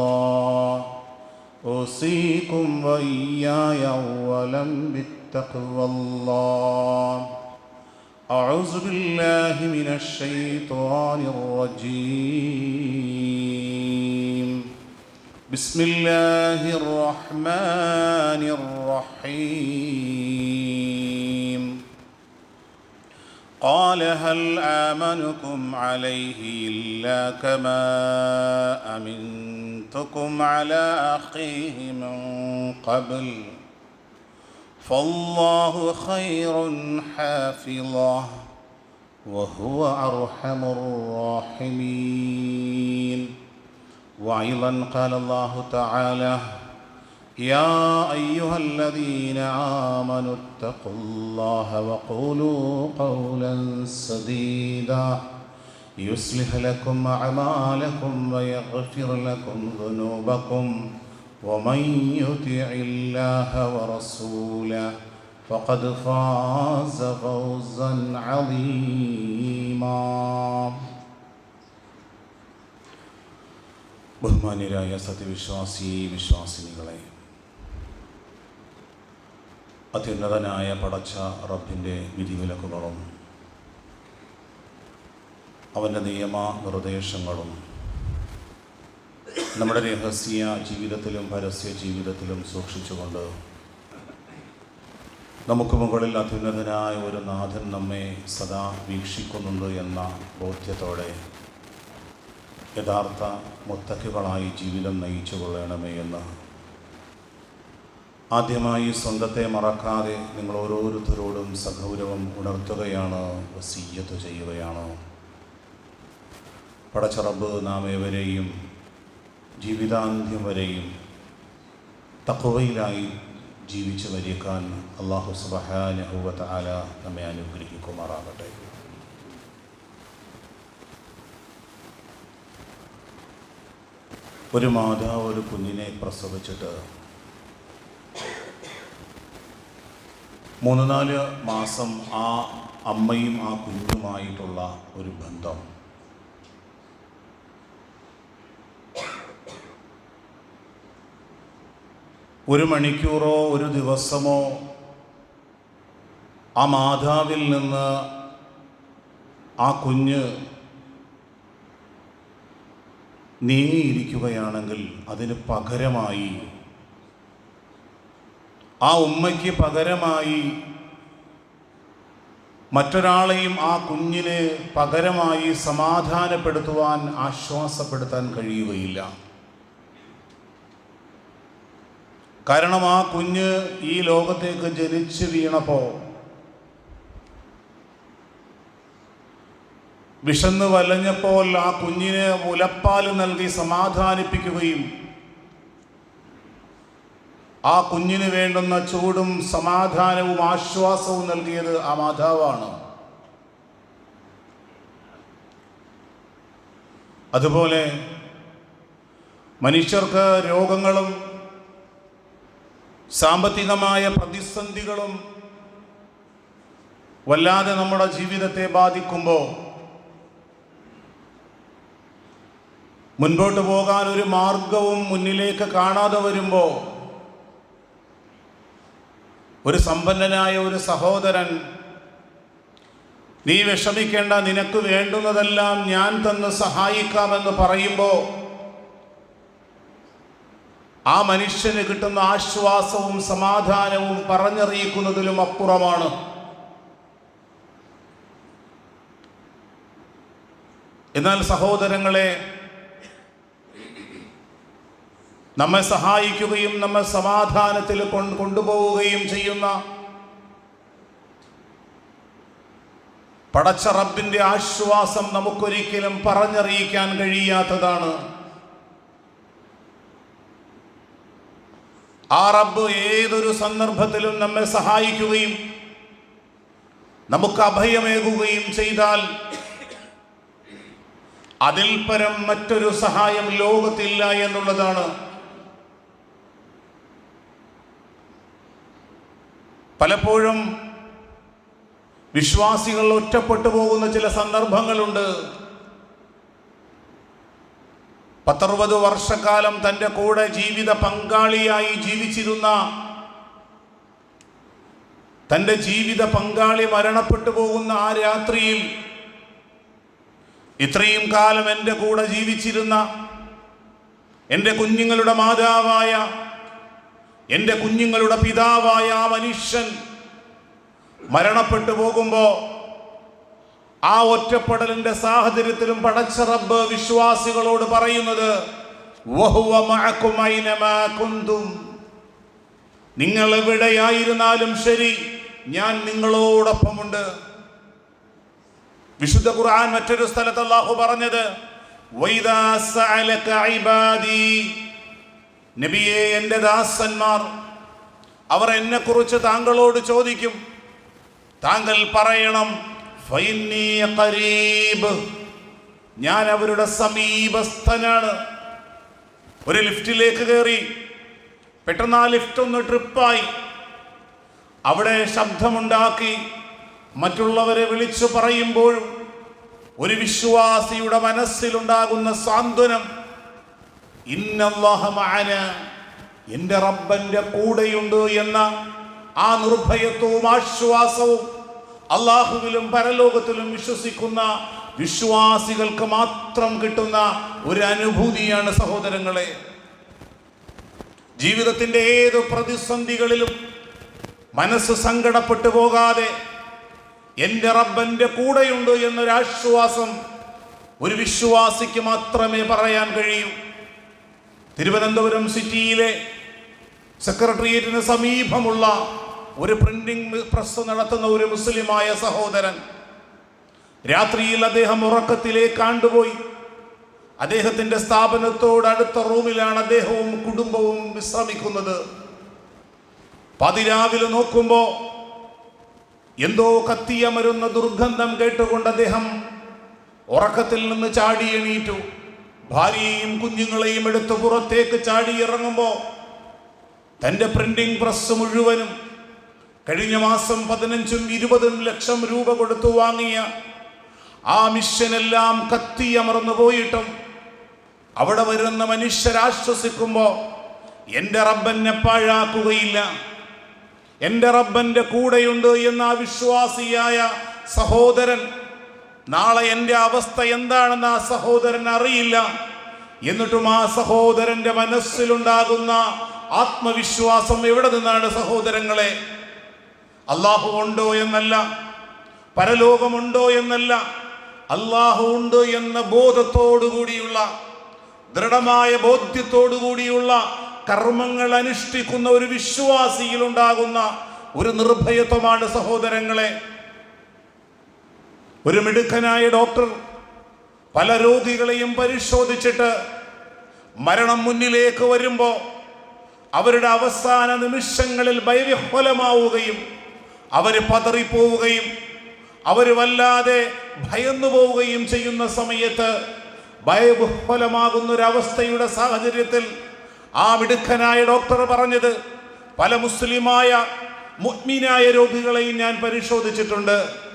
الله. أوصيكم وإياي أولا بالتقوى الله. أعوذ بالله من الشيطان الرجيم. بسم الله الرحمن الرحيم. قال هل آمنكم عليه إلا كما أمنتكم على أخيه من قبل فالله خير حافظا وهو أرحم الراحمين. وأيضا قال الله تعالى يا أيها الذين آمنوا اتقوا الله وقولوا قولا سديدا يصلح لكم أعمالكم ويغفر لكم ذنوبكم ومن يطع الله ورسوله فقد فاز فوزا عظيما ബഹുമാന്യരായ സത്യവിശ്വാസി വിശ്വാസിനികളെ അത്യുന്നതനായ പടച്ച റബ്ബിന്റെ വിധിവിലക്കുകളും അവന്റെ നിയമ നിർദ്ദേശങ്ങളും നമ്മുടെ രഹസ്യ ജീവിതത്തിലും പരസ്യ ജീവിതത്തിലും സൂക്ഷിച്ചുകൊണ്ട് നമുക്ക് മുകളിൽ അത്യുന്നതനായ ഒരു നാഥൻ നമ്മെ സദാ വീക്ഷിക്കുന്നുണ്ട് എന്ന ബോധ്യത്തോടെ യഥാർത്ഥ മുത്തക്കുകളായി ജീവിതം നയിച്ചു കൊള്ളണമേ എന്ന് ആദ്യമായി സ്വന്തത്തെ മറക്കാതെ നിങ്ങൾ ഓരോരുത്തരോടും സഗൗരവം ഉണർത്തുകയാണ് വസീയത്ത് ചെയ്യുകയാണ്. പടച്ചറബ് നാം ഏവരെയും ജീവിതാന്ത്യം വരെയും തക്കവയിലായി ജീവിച്ചു വരിക്കാൻ അള്ളാഹു സുബഹാനഹുവത്ത് ആല നമ്മെ അനുഗ്രഹിക്കുമാറാകട്ടെ. ഒരു മാതാവ് ഒരു കുഞ്ഞിനെ പ്രസവിച്ചിട്ട് മൂന്ന് നാല് മാസം ആ അമ്മയും ആ കുഞ്ഞുമായിട്ടുള്ള ഒരു ബന്ധം. ഒരു മണിക്കൂറോ ഒരു ദിവസമോ ആ മാതാവിൽ നിന്ന് ആ കുഞ്ഞ് നീങ്ങിയിരിക്കുകയാണെങ്കിൽ അതിന് പകരമായി ആ ഉമ്മയ്ക്ക് പകരമായി മറ്റൊരാളെയും ആ കുഞ്ഞിനെ പകരമായി സമാധാനപ്പെടുത്തുവാൻ ആശ്വാസപ്പെടുത്താൻ കഴിയുകയില്ല. കാരണം ആ കുഞ്ഞ് ഈ ലോകത്തേക്ക് ജനിച്ചു വീണപ്പോൾ വിശന്ന് വലഞ്ഞപ്പോൾ ആ കുഞ്ഞിന് മുലപ്പാൽ നൽകി സമാധാനിപ്പിക്കുകയും ആ കുഞ്ഞിന് വേണ്ടുന്ന ചൂടും സമാധാനവും ആശ്വാസവും നൽകിയത് ആ മാതാവാണ്. അതുപോലെ മനുഷ്യർക്ക് രോഗങ്ങളും സാമ്പത്തികമായ പ്രതിസന്ധികളും വല്ലാതെ നമ്മുടെ ജീവിതത്തെ ബാധിക്കുമ്പോൾ മുൻപോട്ട് പോകാൻ ഒരു മാർഗവും മുന്നിലേക്ക് കാണാതെ വരുമ്പോൾ ഒരു സമ്പന്നനായ ഒരു സഹോദരൻ നീ വിഷമിക്കേണ്ട നിനക്ക് വേണ്ടുന്നതെല്ലാം ഞാൻ തന്ന് സഹായിക്കാമെന്ന് പറയുമ്പോൾ ആ മനുഷ്യന് കിട്ടുന്ന ആശ്വാസവും സമാധാനവും പറഞ്ഞറിയിക്കുന്നതിലും അപ്പുറമാണ്. എന്നാൽ സഹോദരങ്ങളെ നമ്മെ സഹായിക്കുകയും നമ്മെ സമാധാനത്തിൽ കൊണ്ട് കൊണ്ടുപോവുകയും ചെയ്യുന്ന പടച്ച റബ്ബിന്റെ ആശ്വാസം നമുക്കൊരിക്കലും പറഞ്ഞറിയിക്കാൻ കഴിയാത്തതാണ്. ആ റബ്ബ് ഏതൊരു സന്ദർഭത്തിലും നമ്മെ സഹായിക്കുകയും നമുക്ക് അഭയമേകുകയും ചെയ്താൽ അതിൽ പരം മറ്റൊരു സഹായം ലോകത്തില്ല എന്നുള്ളതാണ്. പലപ്പോഴും വിശ്വാസികൾ ഒറ്റപ്പെട്ടു പോകുന്ന ചില സന്ദർഭങ്ങളുണ്ട്. പത്തറുപത് വർഷക്കാലം തന്റെ കൂടെ ജീവിത പങ്കാളിയായി ജീവിച്ചിരുന്ന തന്റെ ജീവിത പങ്കാളി മരണപ്പെട്ടു പോകുന്ന ആ രാത്രിയിൽ ഇത്രയും കാലം എന്റെ കൂടെ ജീവിച്ചിരുന്ന എന്റെ കുഞ്ഞുങ്ങളുടെ മാതാവായ എന്റെ കുഞ്ഞുങ്ങളുടെ പിതാവായ ആ മനുഷ്യൻ മരണപ്പെട്ടു പോകുമ്പോൾ ആ ഒറ്റപ്പെടലിന്റെ സാഹചര്യത്തിലും പടച്ച റബ്ബ് വിശ്വാസികളോട് പറയുന്നത് "വഹുവ മഅക്കും ഐനമാ നിങ്ങൾ എവിടെയായിരുന്നാലും ശരി ഞാൻ നിങ്ങളോടൊപ്പമുണ്ട് വിശുദ്ധ ഖുർആൻ മറ്റൊരു സ്ഥലത്ത് അള്ളാഹു പറഞ്ഞത് "വൈദാ സഅലക ഇബാദി." നബിയെ എന്റെ ദാസന്മാർ അവർ എന്നെക്കുറിച്ച് താങ്കളോട് ചോദിക്കും താങ്കൾ പറയണം "ഫഇന്നീ ഖരീബ്." ഞാൻ അവരുടെ സമീപസ്ഥനാണ് ഒരു ലിഫ്റ്റിലേക്ക് കയറി പെട്ടെന്ന് ആ ലിഫ്റ്റ് ഒന്ന് ട്രിപ്പായി അവിടെ ശബ്ദമുണ്ടാക്കി മറ്റുള്ളവരെ വിളിച്ചു പറയുമ്പോഴും ഒരു വിശ്വാസിയുടെ മനസ്സിലുണ്ടാകുന്ന സാന്ത്വനം മഅന എന്റെ കൂടെയുണ്ട് എന്ന ആ നിർഭയത്വവും ആശ്വാസവും അള്ളാഹുവിലും പരലോകത്തിലും വിശ്വസിക്കുന്ന വിശ്വാസികൾക്ക് മാത്രം കിട്ടുന്ന ഒരു അനുഭൂതിയാണ് സഹോദരങ്ങളെ. ജീവിതത്തിന്റെ ഏത് പ്രതിസന്ധികളിലും മനസ്സ് സങ്കടപ്പെട്ടു പോകാതെ എന്റെ റബ്ബന്റെ കൂടെയുണ്ട് എന്നൊരാശ്വാസം ഒരു വിശ്വാസിക്ക് മാത്രമേ പറയാൻ കഴിയൂ. തിരുവനന്തപുരം സിറ്റിയിലെ സെക്രട്ടേറിയറ്റിന് സമീപമുള്ള ഒരു പ്രിന്റിംഗ് പ്രസ് നടത്തുന്ന ഒരു മുസ്ലിമായ സഹോദരൻ. രാത്രിയിൽ അദ്ദേഹം ഉറക്കത്തിലേക്ക് കാണ്ടുപോയി അദ്ദേഹത്തിന്റെ സ്ഥാപനത്തോട് അടുത്ത റൂമിലാണ് അദ്ദേഹവും കുടുംബവും വിശ്രമിക്കുന്നത്. പതിരാവിലെ നോക്കുമ്പോൾ എന്തോ കത്തിയമരുന്ന ദുർഗന്ധം കേട്ടുകൊണ്ട് അദ്ദേഹം ഉറക്കത്തിൽ നിന്ന് ചാടി എണീറ്റു. ഭാര്യയെയും കുഞ്ഞുങ്ങളെയും എടുത്ത് പുറത്തേക്ക് ചാടി ഇറങ്ങുമ്പോൾ തന്റെ പ്രിന്റിംഗ് പ്രസ് മുഴുവനും കഴിഞ്ഞ മാസം പതിനഞ്ചും ഇരുപതും ലക്ഷം രൂപ കൊടുത്തു വാങ്ങിയ ആ മിഷനെല്ലാം കത്തിയമർന്നു പോയിട്ടും അവിടെ വരുന്ന മനുഷ്യരാശ്വസിക്കുമ്പോൾ എന്റെ റബ്ബനെ പാഴാക്കുകയില്ല. എന്റെ റബ്ബന്റെ കൂടെയുണ്ട് എന്ന വിശ്വാസിയായ സഹോദരൻ നാളെ എന്റെ അവസ്ഥ എന്താണെന്ന് ആ സഹോദരൻ അറിയില്ല. എന്നിട്ടും ആ സഹോദരന്റെ മനസ്സിലുണ്ടാകുന്ന ആത്മവിശ്വാസം എവിടെ നിന്നാണ് സഹോദരങ്ങളെ? അള്ളാഹു ഉണ്ടോ എന്നല്ല പരലോകമുണ്ടോ എന്നല്ല അള്ളാഹു ഉണ്ട് എന്ന ബോധത്തോടു കൂടിയുള്ള ദൃഢമായ ബോധ്യത്തോടു കൂടിയുള്ള കർമ്മങ്ങൾ അനുഷ്ഠിക്കുന്ന ഒരു വിശ്വാസിയിൽ ഉണ്ടാകുന്ന ഒരു നിർഭയത്വമാണ് സഹോദരങ്ങളെ. ഒരു മിടുക്കനായ ഡോക്ടർ പല രോഗികളെയും പരിശോധിച്ചിട്ട് മരണം മുന്നിലേക്ക് വരുമ്പോൾ അവരുടെ അവസാന നിമിഷങ്ങളിൽ ഭയവിഹ്വലമാവുകയും അവർ പതറിപ്പോവുകയും അവർ വല്ലാതെ ഭയന്നു പോവുകയും ചെയ്യുന്ന സമയത്ത് ഭയവിഹ്വലമാകുന്നൊരവസ്ഥയുടെ സാഹചര്യത്തിൽ ആ മിടുക്കനായ ഡോക്ടർ പറഞ്ഞത് പല മുസ്ലിമായ മുഗ്മിനായ രോഗികളെയും ഞാൻ പരിശോധിച്ചിട്ടുണ്ട്.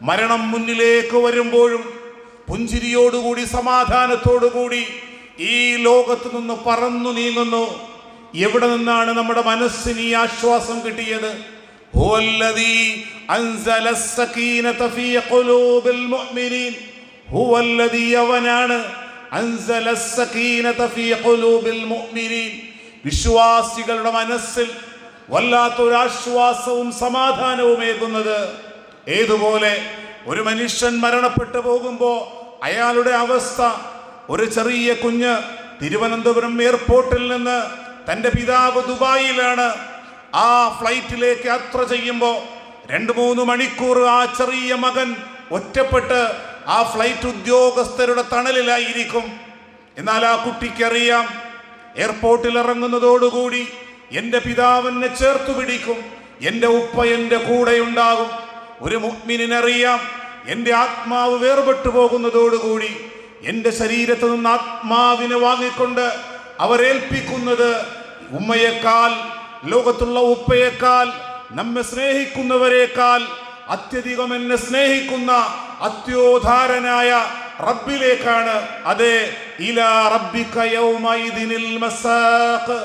മരണം മുന്നിലേക്ക് വരുമ്പോഴും പുഞ്ചിരിയോടുകൂടി സമാധാനത്തോടുകൂടി ഈ ലോകത്ത് നിന്ന് പറന്നു നീങ്ങുന്നു. എവിടെ നിന്നാണ് നമ്മുടെ മനസ്സിന് ഈ ആശ്വാസം കിട്ടിയത്? വിശ്വാസികളുടെ മനസ്സിൽ വല്ലാത്തൊരാശ്വാസവും സമാധാനവും ഏകുന്നത് ഏതുപോലെ ഒരു മനുഷ്യൻ മരണപ്പെട്ടു പോകുമ്പോൾ അയാളുടെ അവസ്ഥ ഒരു ചെറിയ കുഞ്ഞ് തിരുവനന്തപുരം എയർപോർട്ടിൽ നിന്ന് തന്റെ പിതാവ് ദുബായിലാണ്. ആ ഫ്ലൈറ്റിലേക്ക് യാത്ര ചെയ്യുമ്പോൾ രണ്ട് മൂന്ന് മണിക്കൂർ ആ ചെറിയ മകൻ ഒറ്റപ്പെട്ട് ആ ഫ്ലൈറ്റ് ഉദ്യോഗസ്ഥരുടെ തണലിലായിരിക്കും. എന്നാൽ ആ കുട്ടിക്കറിയാം എയർപോർട്ടിൽ ഇറങ്ങുന്നതോടുകൂടി എന്റെ പിതാവിനെ ചേർത്തു പിടിക്കും എന്റെ ഉപ്പ എന്റെ കൂടെയുണ്ടാകും ഒരു മുഗ്മിനറിയാം എന്റെ ആത്മാവ് വേർപെട്ടു പോകുന്നതോടുകൂടി എന്റെ ശരീരത്തിൽ നിന്ന് ആത്മാവിനെ വാങ്ങിക്കൊണ്ട് അവരേൽപ്പിക്കുന്നത് ഉമ്മയേക്കാൾ ലോകത്തുള്ള ഉപ്പയേക്കാൾ നമ്മെ സ്നേഹിക്കുന്നവരെക്കാൾ അത്യധികം എന്നെ സ്നേഹിക്കുന്ന അത്യോധാരനായ റബ്ബിലേക്കാണ്. അതെ ഇലാ റബ്ബിക യൗമൈദിനിൽ മസാഖ്.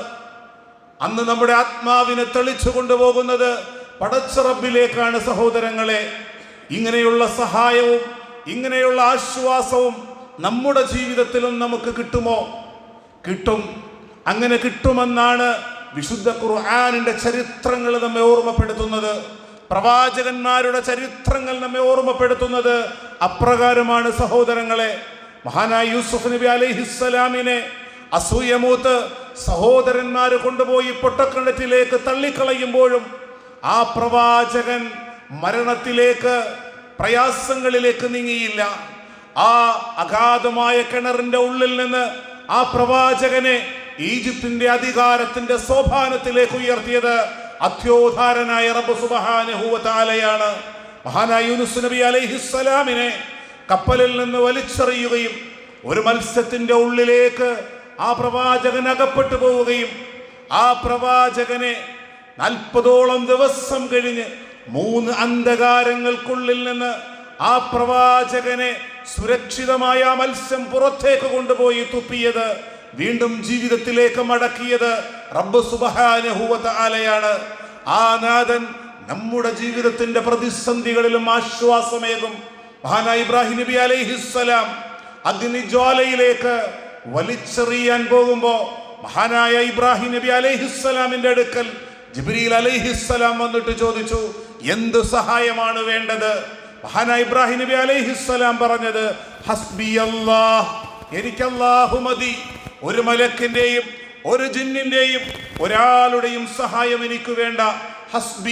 അന്ന് നമ്മുടെ ആത്മാവിനെ തെളിച്ചു കൊണ്ടുപോകുന്നത് പടച്ച റബ്ബിലേക്കാണ് സഹോദരങ്ങളെ. ഇങ്ങനെയുള്ള സഹായവും ഇങ്ങനെയുള്ള ആശ്വാസവും നമ്മുടെ ജീവിതത്തിലും നമുക്ക് കിട്ടുമോ? കിട്ടും. അങ്ങനെ കിട്ടുമെന്നാണ് വിശുദ്ധ ഖുർആാനിന്റെ ചരിത്രങ്ങൾ നമ്മെ ഓർമ്മപ്പെടുത്തുന്നത്. പ്രവാചകന്മാരുടെ ചരിത്രങ്ങൾ നമ്മെ ഓർമ്മപ്പെടുത്തുന്നത് അപ്രകാരമാണ് സഹോദരങ്ങളെ. മഹാനായ യൂസുഫ് നബി അലൈഹിസ്സലാമിനെ അസൂയമൂത്ത് സഹോദരന്മാർ കൊണ്ടുപോയി പൊട്ടക്കിണറ്റിലേക്ക് തള്ളിക്കളയുമ്പോഴും ആ പ്രവാചകൻ മരണത്തിലേക്ക് പ്രയാസങ്ങളിലേക്ക് നീങ്ങിയില്ല. ആ അഗാധമായ കിണറിന്റെ ഉള്ളിൽ നിന്ന് ആ പ്രവാചകനെ ഈജിപ്തിന്റെ അധികാരത്തിന്റെ സോഭാനത്തിലേക്ക് ഉയർത്തിയത് അത്യോധാരനായ റബ്ബ് തആലയാണ് മഹാനായ യൂനുസ് നബി അലൈഹിസ്സലാമിനെ കപ്പലിൽ നിന്ന് വലിച്ചെറിയുകയും ഒരു മത്സ്യത്തിന്റെ ഉള്ളിലേക്ക് ആ പ്രവാചകൻ അകപ്പെട്ടു പോവുകയും ആ പ്രവാചകനെ നാൽപ്പതോളം ദിവസം കഴിഞ്ഞ് മൂന്ന് അന്ധകാരങ്ങൾക്കുള്ളിൽ നിന്ന് ആ പ്രവാചകനെ സുരക്ഷിതമായ മത്സ്യം പുറത്തേക്ക് കൊണ്ടുപോയി തുപ്പിയത് വീണ്ടും ജീവിതത്തിലേക്ക് മടക്കിയത് റബ്ബ് സുബഹാനഹുവത ആലയാണ് ആ നാഥൻ നമ്മുടെ ജീവിതത്തിന്റെ പ്രതിസന്ധികളിലും ആശ്വാസമേകും. മഹാനായ ഇബ്രാഹിം നബി അലൈഹിസ്സലാം അഗ്നിജ്വാലയിലേക്ക് വലിച്ചെറിയാൻ പോകുമ്പോൾ മഹാനായ ഇബ്രാഹിം നബി അലൈഹിസ്സലാമിന്റെ അടുക്കൽ ജിബ്രീൽ അലൈഹിസ്സലാം വന്നിട്ട് ചോദിച്ചു എന്ത് സഹായമാണ് വേണ്ടത്? മഹാനായ ഇബ്രാഹിം നബി അലൈഹിസ്സലാം പറഞ്ഞത് ഹസ്ബി എനിക്ക് അല്ലാഹു മതി. ഒരു മലക്കിന്റെയും ഒരു ജിന്നിന്റെയും ഒരാളുടെയും സഹായം എനിക്ക് വേണ്ട. ഹസ്ബി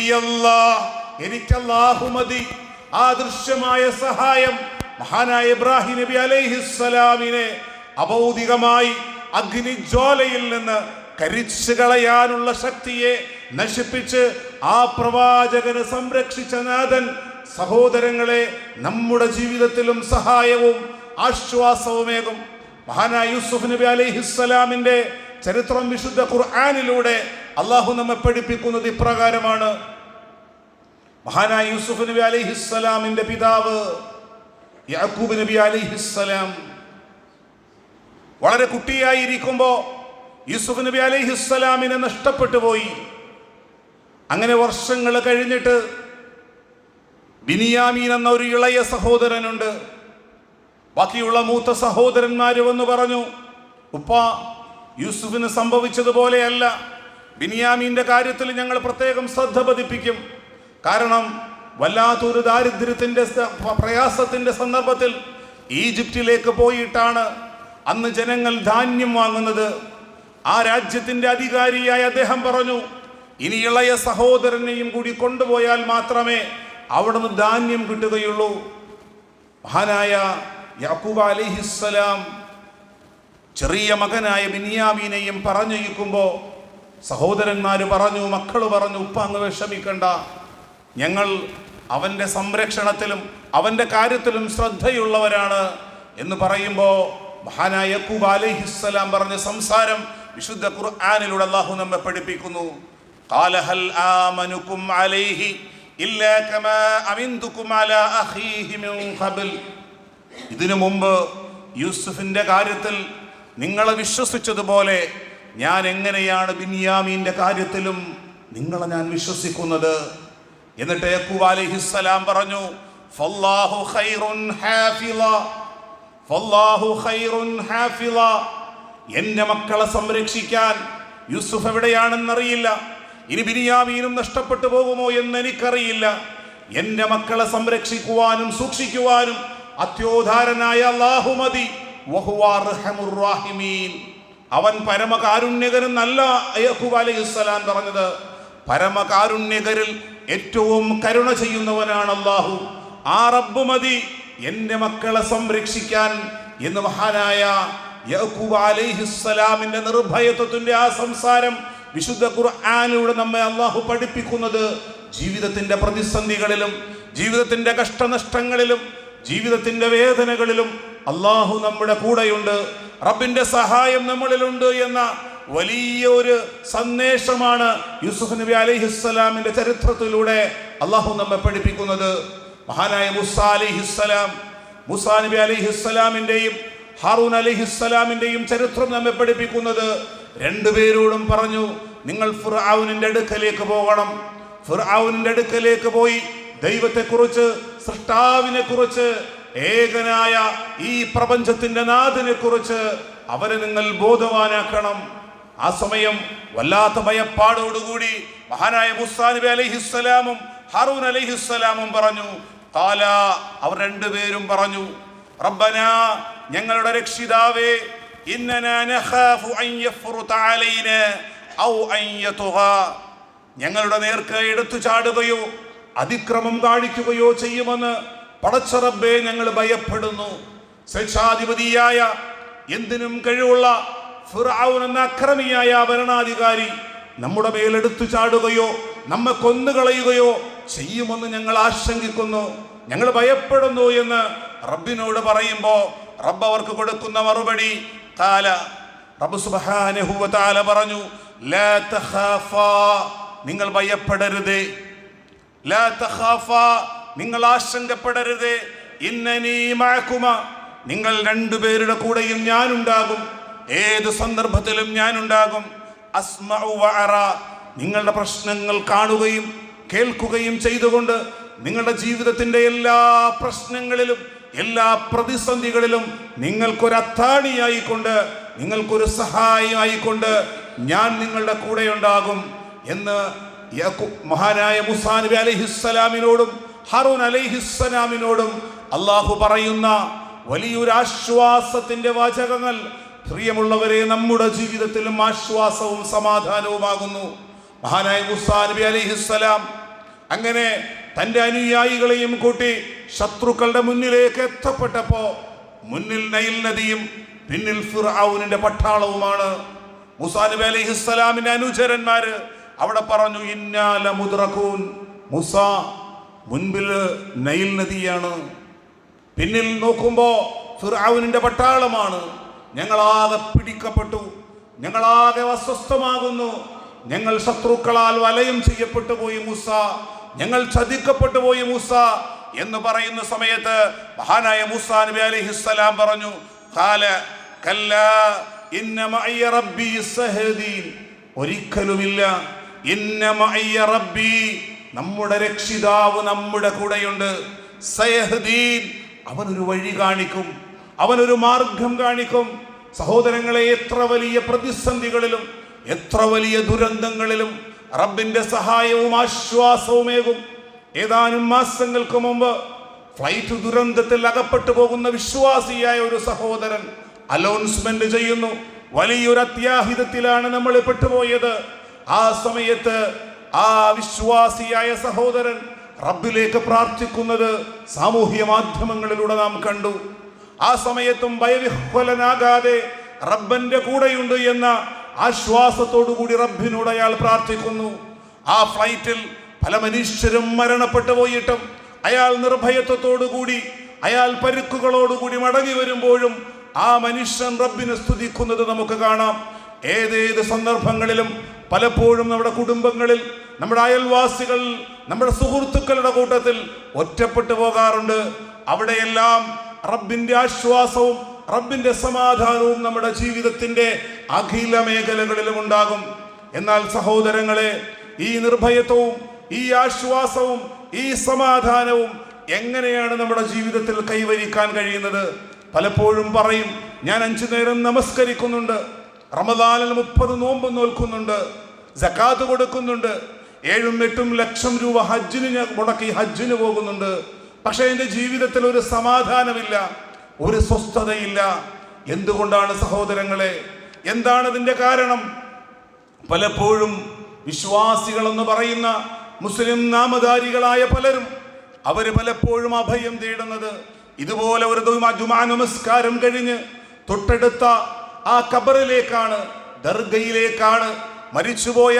എനിക്ക് അല്ലാഹു മതി. ആ ദൃശ്യമായ സഹായം മഹാനായ ഇബ്രാഹിം നബി അലൈഹിസ്സലാമിനെ അഭൗതികമായി അഗ്നിജ്വാലയിൽ നിന്ന് കരിച്ചു കളയാനുള്ള ശക്തിയെ നശിപ്പിച്ച് ആ പ്രവാചകനെ സംരക്ഷിച്ച നാഥൻ സഹോദരങ്ങളെ നമ്മുടെ ജീവിതത്തിലും സഹായവും ആശ്വാസവുമേകും. മഹാനായ യൂസുഫ് നബി അലൈഹിസ്സലാമിന്റെ ചരിത്രം വിശുദ്ധ ഖുർആാനിലൂടെ അള്ളാഹു നമ്മെ പഠിപ്പിക്കുന്നത് ഇപ്രകാരമാണ്. മഹാനായ യൂസുഫ് നബി അലൈഹിസ്സലാമിന്റെ പിതാവ് യാക്കൂബ് നബി അലൈഹിസ്സലാം വളരെ കുട്ടിയായിരിക്കുമ്പോൾ യൂസുഫ് നബി അലൈഹിസ്സലാമിനെ നഷ്ടപ്പെട്ടു പോയി. അങ്ങനെ വർഷങ്ങൾ കഴിഞ്ഞിട്ട് ബിനിയാമീൻ എന്ന ഒരു ഇളയ സഹോദരനുണ്ട്. ബാക്കിയുള്ള മൂത്ത സഹോദരന്മാര് വന്ന് പറഞ്ഞു ഉപ്പ യൂസുഫിന് സംഭവിച്ചതുപോലെയല്ല. ബിനിയാമീന്റെ കാര്യത്തിൽ ഞങ്ങൾ പ്രത്യേകം ശ്രദ്ധ പതിപ്പിക്കും. കാരണം വല്ലാത്തൊരു ദാരിദ്ര്യത്തിന്റെ പ്രയാസത്തിന്റെ സന്ദർഭത്തിൽ ഈജിപ്തിലേക്ക് പോയിട്ടാണ് അന്ന് ജനങ്ങൾ ധാന്യം വാങ്ങുന്നത്. ആ രാജ്യത്തിന്റെ അധികാരിയായ അദ്ദേഹം പറഞ്ഞു ഇനി ഇളയ സഹോദരനെയും കൂടി കൊണ്ടുപോയാൽ മാത്രമേ അവിടുന്ന് ധാന്യം കിട്ടുകയുള്ളൂ. മഹാനായ യാക്കൂബ് അലിഹിസ്സലാം ചെറിയ മകനായ ബിനിയാമീനെയും പറഞ്ഞയക്കുമ്പോൾ സഹോദരന്മാർ പറഞ്ഞു മക്കൾ പറഞ്ഞു ഉപ്പ അങ്ങ് വിഷമിക്കണ്ട. ഞങ്ങൾ അവന്റെ സംരക്ഷണത്തിലും അവന്റെ കാര്യത്തിലും ശ്രദ്ധയുള്ളവരാണ്. എന്ന് പറയുമ്പോൾ മഹാനായ യക്കൂബ് അലൈഹിസ്സലാം പറഞ്ഞ സംസാരം വിശുദ്ധ ഖുർആനിലൂടെ അള്ളാഹു നമ്മെ പഠിപ്പിക്കുന്നു. കാലഹൽ ആമനുക്കും അലൈഹി ഇല്ലാ കമാ അമിന്തുക്കും അലാ അഖീഹി മിൻ ഖബൽ. ഇതിനു മുമ്പ് യൂസുഫിന്റെ കാര്യത്തിൽ നിങ്ങൾ വിശ്വസിച്ചതുപോലെ ഞാൻ എങ്ങനെയാണ് ബിന്യാമീന്റെ കാര്യത്തിലും നിങ്ങളെ ഞാൻ വിശ്വസിക്കുന്നത്? എന്നിട്ട് യക്കൂബ് അലഹിസ്സലാം പറഞ്ഞു ഫല്ലാഹു ഖൈറുൻ ഹാഫിള ഫല്ലാഹു ഖൈറുൻ ഹാഫിള എന്റെ മക്കളെ സംരക്ഷിക്കാൻ യൂസുഫ് എവിടെയാണെന്നറിയില്ല. ഇനി ബിനിയാമീനും നഷ്ടപ്പെട്ടു പോകുമോ എന്ന് എനിക്കറിയില്ല എന്റെ മക്കളെ സംരക്ഷിക്കുവാനും സൂക്ഷിക്കുവാനും അത്യോധാരനായ അല്ലാഹു മതി. അവൻ പരമകാരുണ്യകരും നല്ല യഹൂബ് അലൈഹിസ്സലാം പറഞ്ഞത്. പരമകാരുണ്യകരിൽ ഏറ്റവും കരുണ ചെയ്യുന്നവനാണ് അള്ളാഹു ആ റബ്ബ് മതി. എന്റെ മക്കളെ സംരക്ഷിക്കാൻ എന്ന് മഹാനായ യഹൂബ് അലൈഹിസ്സലാമിന്റെ നിർഭയത്വത്തിന്റെ ആ സംസാരം വിശുദ്ധ ഖുർആാനിലൂടെ നമ്മെ അള്ളാഹു പഠിപ്പിക്കുന്നത് ജീവിതത്തിന്റെ പ്രതിസന്ധികളിലും ജീവിതത്തിന്റെ കഷ്ടനഷ്ടങ്ങളിലും ജീവിതത്തിന്റെ വേദനകളിലും അള്ളാഹു നമ്മുടെ കൂടെയുണ്ട്. റബ്ബിന്റെ സഹായം നമ്മളിലുണ്ട് എന്ന വലിയ ഒരു സന്ദേശമാണ് യൂസുഫ് നബി അലൈഹിസ്സലാമിന്റെ ചരിത്രത്തിലൂടെ അള്ളാഹു നമ്മെ പഠിപ്പിക്കുന്നത്. മഹാനായ മുസ അലിഹിസ്സലാം മുസാ നബി അലിഹിസ്സലാമിന്റെയും ഹാറൂൻ അലിഹിസ്സലാമിന്റെയും ചരിത്രം നമ്മെ പഠിപ്പിക്കുന്നത് രണ്ടുപേരോടും പറഞ്ഞു നിങ്ങൾ ഫിർഔനിന്റെ അടുക്കലേക്ക് പോകണം. ഫിർഔനിന്റെ അടുക്കലേക്ക് പോയി ദൈവത്തെക്കുറിച്ച് സൃഷ്ടാവിനെ കുറിച്ച് ഏകനായ ഈ പ്രപഞ്ചത്തിന്റെ നാഥിനെ കുറിച്ച് അവരെ നിങ്ങൾ ബോധവാനാക്കണം. ആ സമയം വല്ലാത്ത ഭയപ്പാടോടുകൂടി മഹാനായ മുസാ അലഹിസ്സലാമും അലൈഹിസ്സലാമും ഹാറൂൻ അലൈഹിസ്സലാമും പറഞ്ഞു കാല അവർ രണ്ടുപേരും പറഞ്ഞു റബ്ബന ഞങ്ങളുടെ രക്ഷിതാവേ ഞങ്ങളുടെ നേർക്ക് എടുത്തു ചാടുകയോ അതിക്രമം കാണിക്കുകയോ ചെയ്യുമെന്ന് പടച്ചറബ്ബെ ഞങ്ങൾ ഭയപ്പെടുന്നു. സ്വേച്ഛാധിപതിയായ എന്തിനും കഴിവുള്ള ഫിറാവുൻ എന്ന അക്രമിയായ ഭരണാധികാരി നമ്മുടെ മേലെടുത്തു ചാടുകയോ നമ്മെ കൊന്നുകളയുകയോ ചെയ്യുമെന്ന് ഞങ്ങൾ ആശങ്കിക്കുന്നു. ഞങ്ങൾ ഭയപ്പെടുന്നു എന്ന് റബ്ബിനോട് പറയുമ്പോ റബ്ബ് അവർക്ക് കൊടുക്കുന്ന മറുപടി താല റബ്ബ് വ തആല പറഞ്ഞു നിങ്ങൾ ഭയപ്പെടരുത്. നിങ്ങൾ ആശങ്കപ്പെടരുത്. ഇന്നനീ മഅകുമ നിങ്ങൾ രണ്ടുപേരുടെ കൂടെയും ഞാനുണ്ടാകും. ഏത് സന്ദർഭത്തിലും ഞാനുണ്ടാകും. അസ്മഉ വഅറ നിങ്ങളുടെ പ്രശ്നങ്ങൾ കാണുകയും കേൾക്കുകയും ചെയ്തുകൊണ്ട് നിങ്ങളുടെ ജീവിതത്തിന്റെ എല്ലാ പ്രശ്നങ്ങളിലും എല്ലാ പ്രതിസന്ധികളിലും നിങ്ങൾക്കൊരു അത്താണിയായിക്കൊണ്ട് നിങ്ങൾക്കൊരു സഹായിയായിക്കൊണ്ട് ഞാൻ നിങ്ങളുടെ കൂടെ ഉണ്ടാകും എന്ന് മഹാനായ മുസാ നബി അലൈഹിസ്സലാമിനോടും ഹറൂൻ അലൈഹിസ്സലാമിനോടും അള്ളാഹു പറയുന്ന വലിയൊരു ആശ്വാസത്തിന്റെ വാചകങ്ങൾ. പ്രിയമുള്ളവരെ നമ്മുടെ ജീവിതത്തിലും ആശ്വാസവും സമാധാനവുമാകുന്നു. മഹാനായ മുസാ നബി അലിഹിസ്സലാം അങ്ങനെ തന്റെ അനുയായികളെയും കൂട്ടി ശത്രുക്കളുടെ മുന്നിലേക്ക് എത്തപ്പെട്ടപ്പോ മുന്നിൽ നൈൽ നദിയും പിന്നിൽ ഫിർഔനിന്റെ പട്ടാളവുമാണ്. മുസാനബി അലിഹിസ്സലാമിന്റെ അനുചരന്മാര് അവിടെ പറഞ്ഞു ഇന്നാല മുദ്രഖൂൻ മുസ മുൻപിൽ നൈൽ നദിയാണ്. പിന്നിൽ നോക്കുമ്പോ ഫിർഔനിന്റെ പട്ടാളമാണ്. ഞങ്ങളാകെ പിടിക്കപ്പെട്ടു. ഞങ്ങളാകെ അസ്വസ്ഥമാകുന്നു. ഞങ്ങൾ ശത്രുക്കളാൽ വലയം ചെയ്യപ്പെട്ടു പോയി മൂസ. ഞങ്ങൾ ചതിക്കപ്പെട്ടു പോയി മൂസ എന്ന് പറയുന്ന സമയത്ത് മഹാനായ മൂസ നബി അലൈഹിസ്സലാം പറഞ്ഞു കാല കല്ല ഒരിക്കലുമില്ല. റബ്ബി നമ്മുടെ രക്ഷിതാവ് നമ്മുടെ കൂടെയുണ്ട്. സയഹദീൻ അവനൊരു വഴി കാണിക്കും അവനൊരു മാർഗം കാണിക്കും. സഹോദരങ്ങളെ എത്ര വലിയ പ്രതിസന്ധികളിലും എത്ര വലിയ ദുരന്തങ്ങളിലും റബ്ബിന്റെ സഹായവും ആശ്വാസവുമേകും ഏതാനും മാസങ്ങൾക്ക് മുമ്പ് ഫ്ലൈറ്റ് ദുരന്തത്തിൽ അകപ്പെട്ടു പോകുന്ന വിശ്വാസിയായ ഒരു സഹോദരൻ അലോൺസ്മെന്റ് ചെയ്യുന്നു. വലിയൊരു അത്യാഹിതത്തിലാണ് നമ്മൾ പെട്ടുപോയത്. ആ സമയത്ത് ആ വിശ്വാസിയായ സഹോദരൻ റബ്ബിലേക്ക് പ്രാർത്ഥിക്കുന്നത് സാമൂഹ്യ മാധ്യമങ്ങളിലൂടെ നാം കണ്ടു. ആ സമയത്തും ഭയവിഹ്വലനാകാതെ റബ്ബന്റെ കൂടെയുണ്ട് എന്ന ആശ്വാസത്തോടു കൂടി റബ്ബിനോട് അയാൾ പ്രാർത്ഥിക്കുന്നു. ആ ഫ്ലൈറ്റിൽ പല മനുഷ്യരും മരണപ്പെട്ടു പോയിട്ടും അയാൾ നിർഭയത്വത്തോടു കൂടി അയാൾ പരുക്കുകളോടുകൂടി മടങ്ങി വരുമ്പോഴും ആ മനുഷ്യൻ റബ്ബിനെ സ്തുതിക്കുന്നത് നമുക്ക് കാണാം. ഏതേത് സന്ദർഭങ്ങളിലും പലപ്പോഴും നമ്മുടെ കുടുംബങ്ങളിൽ നമ്മുടെ അയൽവാസികൾ നമ്മുടെ സുഹൃത്തുക്കളുടെ കൂട്ടത്തിൽ ഒറ്റപ്പെട്ടു പോകാറുണ്ട്. അവിടെയെല്ലാം റബ്ബിന്റെ ആശ്വാസവും റബ്ബിന്റെ സമാധാനവും നമ്മുടെ ജീവിതത്തിന്റെ അഖില മേഖലകളിലും ഉണ്ടാകും. എന്നാൽ സഹോദരങ്ങളെ ഈ നിർഭയത്വവും ഈ ആശ്വാസവും ഈ സമാധാനവും എങ്ങനെയാണ് നമ്മുടെ ജീവിതത്തിൽ കൈവരിക്കാൻ കഴിയുന്നത്? പലപ്പോഴും പറയും ഞാൻ അഞ്ചു നേരം നമസ്കരിക്കുന്നുണ്ട് റമദാനിൽ മുപ്പത് നോമ്പ് നോൽക്കുന്നുണ്ട് ജക്കാത്ത് കൊടുക്കുന്നുണ്ട് ഏഴും എട്ടും ലക്ഷം രൂപ ഹജ്ജിന് മുടക്കി ഹജ്ജിന് പോകുന്നുണ്ട്. പക്ഷേ എന്റെ ജീവിതത്തിൽ ഒരു സമാധാനമില്ല. ഒരു സ്വസ്ഥതയില്ല. എന്തുകൊണ്ടാണ് സഹോദരങ്ങളെ? എന്താണ് ഇതിന്റെ കാരണം? പലപ്പോഴും വിശ്വാസികളെന്ന് പറയുന്ന മുസ്ലിം നാമധാരികളായ പലരും അവർ പലപ്പോഴും അഭയം തേടുന്നത് ഇതുപോലെ ഒരു ജുമാ നമസ്കാരം കഴിഞ്ഞ് തൊട്ടടുത്ത ആ കബറിലേക്കാണ് ദർഗയിലേക്കാണ് മരിച്ചുപോയ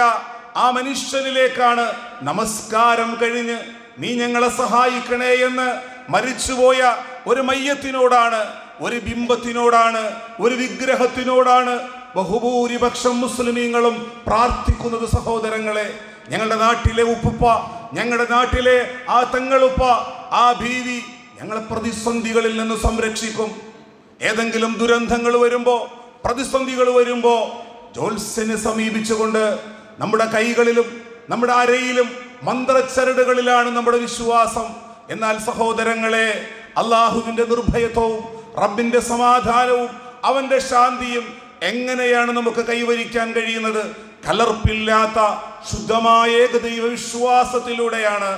ആ മനുഷ്യനിലേക്കാണ് നമസ്കാരം കഴിഞ്ഞ് നീ ഞങ്ങളെ സഹായിക്കണേ എന്ന് മരിച്ചുപോയ ഒരു മയ്യത്തിനോടാണ് ഒരു ബിംബത്തിനോടാണ് ഒരു വിഗ്രഹത്തിനോടാണ് ബഹുഭൂരിപക്ഷം മുസ്ലിമീങ്ങളും പ്രാർത്ഥിക്കുന്നത് സഹോദരങ്ങളെ. ഞങ്ങളുടെ നാട്ടിലെ ഉപ്പുപ്പ ഞങ്ങളുടെ നാട്ടിലെ ആ തങ്ങളുപ്പ ആ ഭീതി ഞങ്ങളെ പ്രതിസന്ധികളിൽ നിന്ന് സംരക്ഷിക്കും. ഏതെങ്കിലും ദുരന്തങ്ങൾ വരുമ്പോൾ പ്രതിസന്ധികൾ വരുമ്പോൾ ജോത്സ്യനെ സമീപിച്ചുകൊണ്ട് നമ്മുടെ കൈകളിലും നമ്മുടെ അരയിലും മന്ത്രച്ചരടുകളിലാണ് നമ്മുടെ വിശ്വാസം. എന്നാൽ സഹോദരങ്ങളെ അള്ളാഹുവിന്റെ നിർഭയത്വവും റബ്ബിന്റെ സമാധാനവും അവന്റെ ശാന്തിയും എങ്ങനെയാണ് നമുക്ക് കൈവരിക്കാൻ കഴിയുന്നത്? കലർപ്പില്ലാത്ത ശുദ്ധമായ ഏകദൈവ വിശ്വാസത്തിലൂടെയാണ്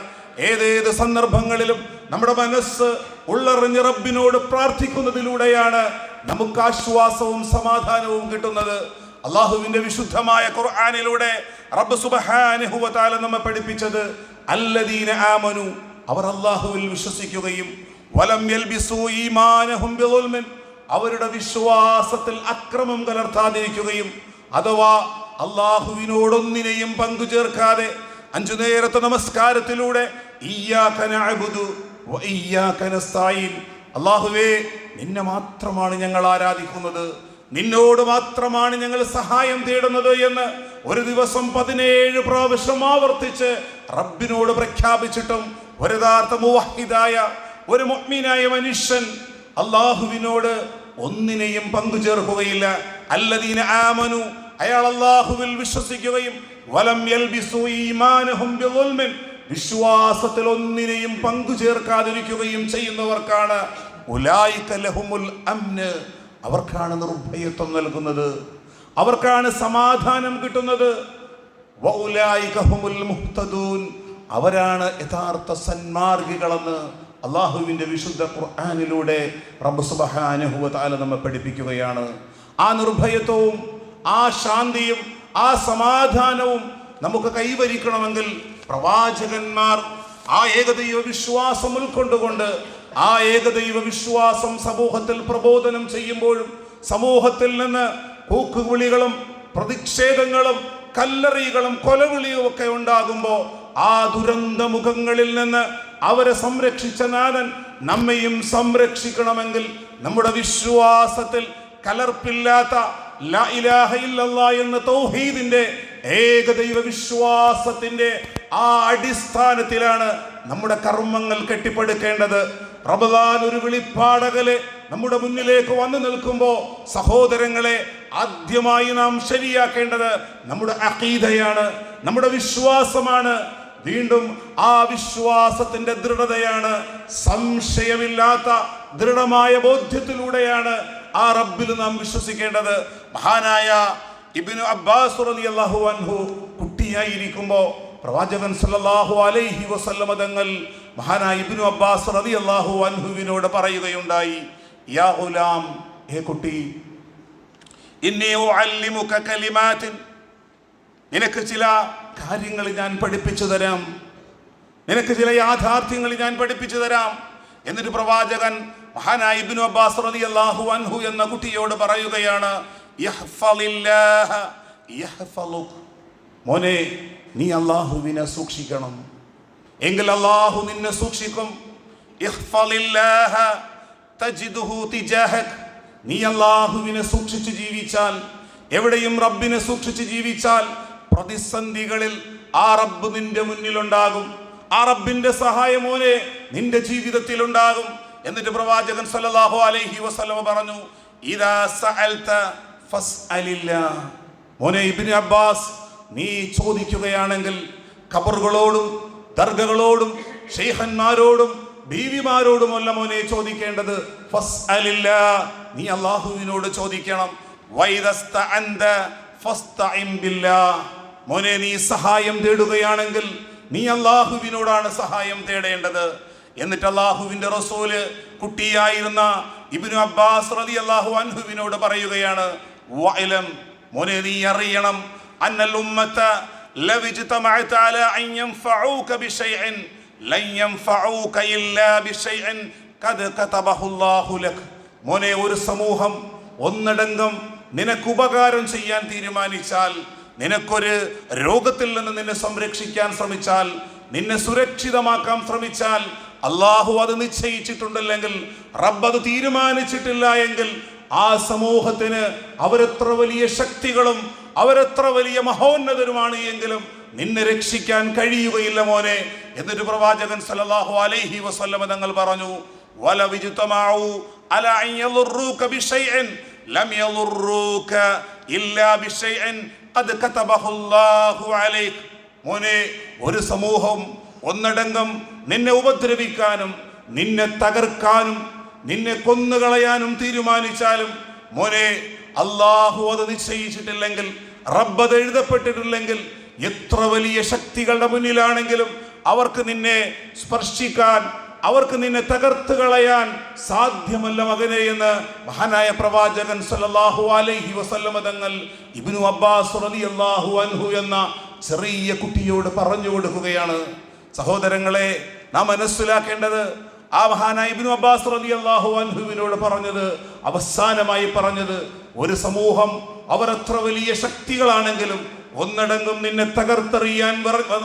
ഏതേത് സന്ദർഭങ്ങളിലും നമ്മുടെ മനസ്സ് ഉള്ളറിഞ്ഞ് റബ്ബിനോട് പ്രാർത്ഥിക്കുന്നതിലൂടെയാണ് നമുക്ക് ആശ്വാസവും സമാധാനവും കിട്ടുന്നത്. അള്ളാഹുവിന്റെ വിശുദ്ധമായ ഖുർആനിലൂടെ റബ്ബ് സുബ്ഹാനഹു വ തആല നമ്മെ പഠിപ്പിച്ചത് അല്ലദീന ആമനു അവർ അള്ളാഹുവിൽ വിശ്വസിക്കുകയും വലം അവരുടെ വിശ്വാസത്തിൽ അക്രമം കലർത്താതിരിക്കുകയും അഥവാ അള്ളാഹുവിനോടൊന്നിനെയും പങ്കു ചേർക്കാതെ അഞ്ചു നേരത്തെ നമസ്കാരത്തിലൂടെ അള്ളാഹുവേ നിന്നെ മാത്രമാണ് ഞങ്ങൾ ആരാധിക്കുന്നത്. നിന്നോട് മാത്രമാണ് ഞങ്ങൾ സഹായം തേടുന്നത് എന്ന് ഒരു ദിവസം പതിനേഴ് പ്രാവശ്യം ആവർത്തിച്ച് റബ്ബിനോട് പ്രഖ്യാപിച്ചിട്ടും ഒരു യഥാർത്ഥ മുവഹിദായ ഒരു മുഅ്മിനായ മനുഷ്യൻ അള്ളാഹുവിനോട് ഒന്നിനെയും പങ്കു ചേർക്കുകയില്ല അല്ലദീന ആമനു അയാൾ അള്ളാഹുവിൽ വിശ്വസിക്കുകയും വലം യൽബിസു ഈമാനഹും വിശ്വാസത്തിൽ ഒന്നിനെയും പങ്കു ചേർക്കാതിരിക്കുകയും ചെയ്യുന്നവർക്കാണ് അവർക്കാണ് നിർഭയത്വം നൽകുന്നത്. അവർക്കാണ് സമാധാനം കിട്ടുന്നത്. മുഹ്തദൂൻ. അവരാണ് യഥാർത്ഥ സന്മാർഗികളെന്ന് അള്ളാഹുവിന്റെ വിശുദ്ധ ഖുർആാനിലൂടെ റബ്ബ് സുബ്ഹാനഹു വ തആല നമ്മെ പഠിപ്പിക്കുകയാണ്. ആ നിർഭയത്വവും ആ ശാന്തിയും ആ സമാധാനവും നമുക്ക് കൈവരിക്കണമെങ്കിൽ പ്രവാചകന്മാർ ആ ഏകദൈവ വിശ്വാസം ഉൾക്കൊണ്ടുകൊണ്ട് ആ ഏകദൈവ വിശ്വാസം സമൂഹത്തിൽ പ്രബോധനം ചെയ്യുമ്പോഴും സമൂഹത്തിൽ നിന്ന് കൂക്കുവിളികളും പ്രതിഷേധങ്ങളും കല്ലറികളും കൊലവിളിയും ഒക്കെ ഉണ്ടാകുമ്പോൾ ആ ദുരന്ത മുഖങ്ങളിൽ നിന്ന് അവരെ സംരക്ഷിച്ച നാഥൻ നമ്മയും സംരക്ഷിക്കണമെങ്കിൽ നമ്മുടെ വിശ്വാസത്തിൽ കലർപ്പില്ലാത്ത എന്ന തൗഹീദിന്റെ ഏകദൈവ വിശ്വാസത്തിന്റെ ആ അടിസ്ഥാനത്തിലാണ് നമ്മുടെ കർമ്മങ്ങൾ കെട്ടിപ്പടുക്കേണ്ടത്. റമദാൻ ഒരു വിളിപ്പാടകൽ നമ്മുടെ മുന്നിലേക്ക് വന്നു നിൽക്കുമ്പോൾ സഹോദരങ്ങളെ ആദ്യമായി നാം ശരിയാക്കേണ്ടത് നമ്മുടെ അഖീദയാണ് നമ്മുടെ വിശ്വാസമാണ്. വീണ്ടും ആ വിശ്വാസത്തിന്റെ ദൃഢതയാണ്. സംശയമില്ലാത്ത ദൃഢമായ ബോധ്യത്തിലൂടെയാണ് ആ റബ്ബിൽ നാം വിശ്വസിക്കേണ്ടത്. മഹാനായ ഇബിനു അബ്ബാസ് അള്ളാഹു അൻഹു കുട്ടിയായിരിക്കുമ്പോൾ പ്രവാചകൻ സല്ലല്ലാഹു അലൈഹി വസല്ലമ തങ്ങൾ മഹാനായ ഇബ്നു അബ്ബാസ് റളിയല്ലാഹു അൻഹുവിനോട് പറയുകയുണ്ടായി യാ ഗുലാം ഹേ കുട്ടി ഇന്നി ഉഅല്ലിമുക നിനക്ക് ചില കാര്യങ്ങൾ ഞാൻ പഠിപ്പിച്ചു തരാം നിനക്ക് ചില യാഥാർത്ഥ്യങ്ങൾ ഞാൻ പഠിപ്പിച്ചു തരാം എന്നിട്ട് പ്രവാചകൻ മഹാനായ ഇബ്നു അബ്ബാസ് റളിയല്ലാഹു അൻഹു എന്ന കുട്ടിയോട് പറയുകയാണ്. മോനെ നീ അള്ളാഹുവിനെ സൂക്ഷിക്കണം എങ്കിൽ അള്ളാഹു നിന്നെ സൂക്ഷിക്കും. നീ അള്ളാഹുവിനെ സൂക്ഷിച്ച് ജീവിച്ചാൽ എവിടെയും റബ്ബിനെ സൂക്ഷിച്ച് ജീവിച്ചാൽ പ്രതിസന്ധികളിൽ ആ റബ്ബ് നിന്റെ മുന്നിലുണ്ടാകും. ആ റബ്ബിന്റെ സഹായമോനെ നിന്റെ ജീവിതത്തിൽ ഉണ്ടാകും എന്നിട്ട് പ്രവാചകൻ സല്ലല്ലാഹു അലൈഹി വസല്ലമ പറഞ്ഞു ഇദാ സഅൽത ഫസ്അലില്ലാ. മോനെ ഇബ്നു അബ്ബാസ് നീ ചോദിക്കുകയാണെങ്കിൽ ഖബറുകളോടും ദർഗകളോടും ഷെയ്ഖന്മാരോടും ബീവിമാരോടുമല്ല മോനെ ചോദിക്കേണ്ടത്. ഫസ്അലില്ലാ നീ അള്ളാഹുവിനോട് ചോദിക്കണം. വൈദസ്ത അന്ത ഫസ്തഇം ബില്ലാ. മോനെ നീ സഹായം തേടുകയാണെങ്കിൽ നീ അള്ളാഹുവിനോടാണ് സഹായം തേടേണ്ടത്. എന്നിട്ട് അള്ളാഹുവിന്റെ റസൂൽ കുട്ടിയായിരുന്ന ഇബിനു അബ്ബാസ് റതി അള്ളാഹു അൻഹുവിനോട് പറയുകയാണ് മോനെ നീ അറിയണം അന്നൽ ഉമ്മത്ത മോനെ ഒരു സമൂഹം ഒന്നടങ്കം നിനക്ക് ഉപകാരം ചെയ്യാൻ തീരുമാനിച്ചാൽ നിനക്കൊരു രോഗത്തിൽ നിന്ന് നിന്നെ സംരക്ഷിക്കാൻ ശ്രമിച്ചാൽ നിന്നെ സുരക്ഷിതമാക്കാൻ ശ്രമിച്ചാൽ അള്ളാഹു അത് നിശ്ചയിച്ചിട്ടുണ്ടല്ലെങ്കിൽ റബ്ബ് അത് തീരുമാനിച്ചിട്ടില്ല എങ്കിൽ ആ സമൂഹത്തിന് അവരെത്ര വലിയ ശക്തികളും അവരെത്ര വലിയ മഹോന്നതരുമാണ് എങ്കിലും നിന്നെ രക്ഷിക്കാൻ കഴിയുകയില്ല മോനെ എന്നൊരു പ്രവാചകൻ സലല്ലാഹു അലൈഹി വസല്ലമ തങ്ങൾ പറഞ്ഞു ലം അത് മോനെ ഒരു സമൂഹം ഒന്നടങ്കം നിന്നെ ഉപദ്രവിക്കാനും നിന്നെ തകർക്കാനും നിന്നെ കൊന്നുകളയാനും തീരുമാനിച്ചാലും മോനെ അള്ളാഹു അത് നിശ്ചയിച്ചിട്ടില്ലെങ്കിൽ റബ്ബ് എഴുതപ്പെട്ടിട്ടില്ലെങ്കിൽ എത്ര വലിയ ശക്തികളുടെ മുന്നിലാണെങ്കിലും അവർക്ക് നിന്നെ സ്പർശിക്കാൻ അവർക്ക് നിന്നെ തകർത്ത് കളയാൻ സാധ്യമല്ല മകനെ എന്ന് മഹാനായ പ്രവാചകൻ സല്ലല്ലാഹു അലൈഹി വസല്ലമ തങ്ങൾ ഇബ്നു അബ്ബാസ് റളിയല്ലാഹു അൻഹു എന്ന ചെറിയ കുട്ടിയോട് പറഞ്ഞു കൊടുക്കുകയാണ്. സഹോദരങ്ങളെ നാം മനസ്സിലാക്കേണ്ടത് ആ മഹാനായ ഇബ്നു അബ്ബാസ് റളിയല്ലാഹു അൻഹുവിനോട് പറഞ്ഞത് അവസാനമായി പറഞ്ഞത് ഒരു സമൂഹം അവർ എത്ര വലിയ ശക്തികളാണെങ്കിലും ഒന്നടങ്കം നിന്നെ തകർത്തെറിയാൻ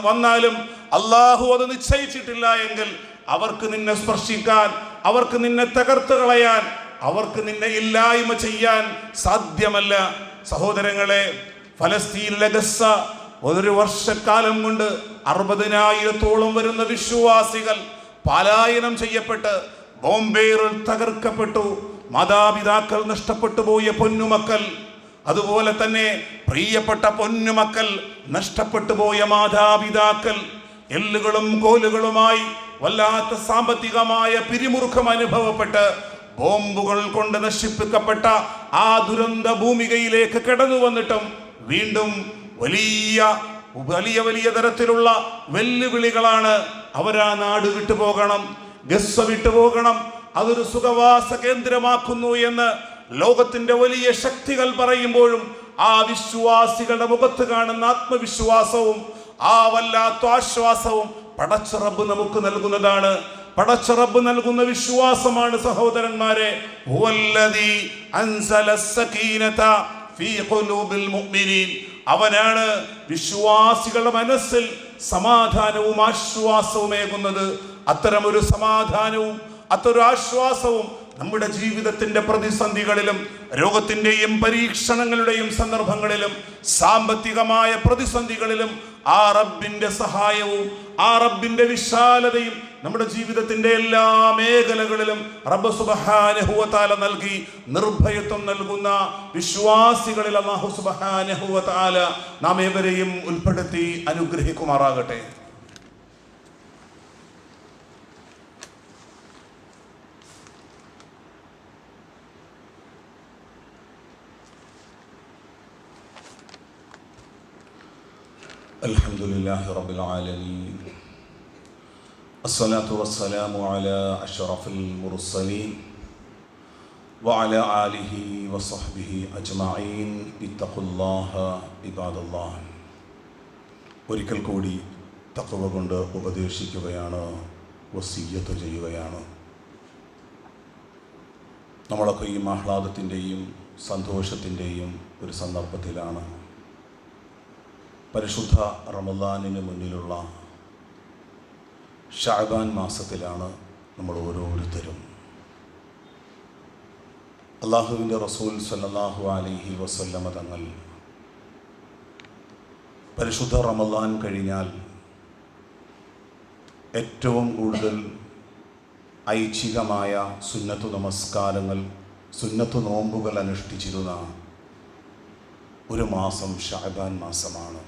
വന്നാലും അള്ളാഹു അത് നിശ്ചയിച്ചിട്ടില്ല എങ്കിൽ അവർക്ക് നിന്നെ സ്പർശിക്കാൻ അവർക്ക് നിന്നെ തകർത്ത് കളയാൻ അവർക്ക് നിന്നെ ഇല്ലായ്മ ചെയ്യാൻ സാധ്യമല്ല. സഹോദരങ്ങളെ ഫലസ്തീനിലെ ഗസ്സ ഒരു വർഷക്കാലം കൊണ്ട് അറുപതിനായിരത്തോളം വരുന്ന വിശ്വാസികൾ പലായനം ചെയ്യപ്പെട്ട് ബോംബേറിൽ തകർക്കപ്പെട്ടു മാതാപിതാക്കൾ നഷ്ടപ്പെട്ടു പോയ പൊന്നുമക്കൾ അതുപോലെ തന്നെ പ്രിയപ്പെട്ട പൊന്നുമക്കൾ നഷ്ടപ്പെട്ടു പോയ മാതാപിതാക്കൾ എല്ലുകളും കോലുകളുമായി വല്ലാത്ത സാമ്പത്തികമായ പിരിമുറുക്കം അനുഭവപ്പെട്ട് ബോംബുകൾ കൊണ്ട് നശിപ്പിക്കപ്പെട്ട ആ ദുരന്ത ഭൂമികയിലേക്ക് കടന്നു വന്നിട്ടും വീണ്ടും വലിയ വലിയ വലിയ തരത്തിലുള്ള വെല്ലുവിളികളാണ് അവരാ നാട് വിട്ടുപോകണം വിട്ടു പോകണം അതൊരു സുഖവാസ കേന്ദ്രമാക്കുന്നു എന്ന് ലോകത്തിന്റെ വലിയ ശക്തികൾ പറയുമ്പോഴും ആ വിശ്വാസികളുടെ മുഖത്ത് കാണുന്ന ആത്മവിശ്വാസവും ആ വല്ലാത്ത ആശ്വാസവും പടച്ചറബ് നമുക്ക് നൽകുന്നതാണ്. പടച്ചറബ് നൽകുന്ന വിശ്വാസമാണ് സഹോദരന്മാരെ. അവനാണ് വിശ്വാസികളുടെ മനസ്സിൽ സമാധാനവും ആശ്വാസവും ഏകുന്നത്. അത്തരമൊരു സമാധാനവും അത്തരം ആശ്വാസവും നമ്മുടെ ജീവിതത്തിന്റെ പ്രതിസന്ധികളിലും രോഗത്തിന്റെയും പരീക്ഷണങ്ങളുടെയും സന്ദർഭങ്ങളിലും സാമ്പത്തികമായ പ്രതിസന്ധികളിലും ആ റബ്ബിന്റെ സഹായവും ആ റബ്ബിന്റെ വിശാലതയും നമ്മുടെ ജീവിതത്തിന്റെ എല്ലാ മേഖലകളിലും റബ്ബ് സുബഹാനഹുവതാല നൽകി നിർഭയത്വം നൽകുന്ന വിശ്വാസികളിൽ അള്ളാഹു സുബഹാനഹുവതാല നാം ഏവരെയും ഉൾപ്പെടുത്തി അനുഗ്രഹിക്കുമാറാകട്ടെ الحمد لله رب العالمين الصلاة والسلام على أشرف المرسلين وعلى آله وصحبه أجمعين اتقوا الله عباد الله ഒരിക്കൽ കൂടി തക്കവ കൊണ്ട് ഉപദേശിക്കുകയാണ് വസീയത്ത് ചെയ്യുകയാണ് നമ്മളൊക്കെ ഈ ആഹ്ലാദത്തിൻ്റെയും സന്തോഷത്തിൻ്റെയും ഒരു സന്ദർഭത്തിലാണ് പരിശുദ്ധ റമദാനിന് മുന്നിലുള്ള ഷാബാൻ മാസത്തിലാണ് നമ്മൾ ഓരോരുത്തരും. അള്ളാഹുവിന്റെ റസൂൽ സല്ലാഹു അലഹി വസല്ലമ തങ്ങൾ പരിശുദ്ധ റമദാൻ കഴിഞ്ഞാൽ ഏറ്റവും കൂടുതൽ ഐച്ഛികമായ സുന്നത്തു നമസ്കാരങ്ങൾ സുന്നത്തു നോമ്പുകൾ അനുഷ്ഠിച്ചിരുന്ന ഒരു മാസം ഷാബാൻ മാസമാണ്.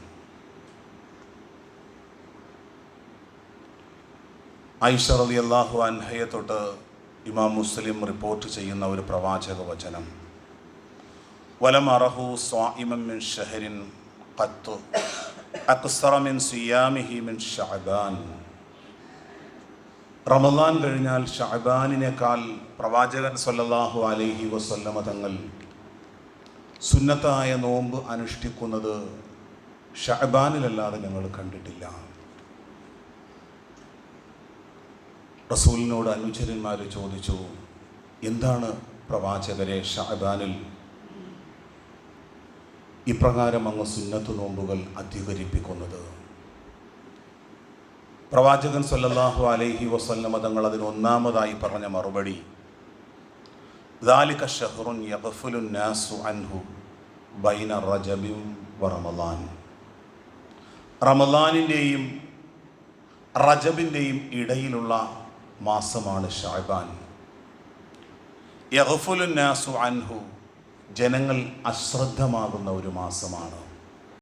ഐഷ അലി അള്ളാഹു അൻഹയെ തൊട്ട് ഇമാം മുസ്ലിം റിപ്പോർട്ട് ചെയ്യുന്ന ഒരു പ്രവാചക വചനം. വലമറഹു സ്വാഇമം മിൻ ഷഹരിൻ ഖത്തു അക്സറ മിൻ സിയാമിഹി മിൻ ഷഅബാൻ. റമദാൻ കഴിഞ്ഞാൽ ഷഅബാനിനേക്കാൾ പ്രവാചകൻ സല്ലല്ലാഹു അലൈഹി വസല്ലമ തങ്ങൾ സുന്നത്തായ നോമ്പ് അനുഷ്ഠിക്കുന്നത് ഷഅബാനിലല്ലാതെ ഞങ്ങൾ കണ്ടിട്ടില്ല. റസൂലിനോട് അനുചരന്മാർ ചോദിച്ചു എന്താണ് പ്രവാചകരെ ഷാബാനിൽ? ഇപ്രകാരം അങ്ങ് സുന്നത്ത് നോമ്പുകൾ അധികരിപ്പിക്കുന്നത്. പ്രവാചകൻ സല്ലല്ലാഹു അലൈഹി വസല്ലമ തങ്ങൾ അതിന് ഒന്നാമതായി പറഞ്ഞ മറുപടി ദാലിക അൻഹു ബൈന റജബിം റമദാനിന്റെയും റജബിന്റെയും ഇടയിലുള്ള മാസമാണ് ഷാബാൻ. യഹഫുലുന്നാസു അൻഹു. ജനങ്ങൾ അശ്രദ്ധമാകുന്ന ഒരു മാസമാണ്.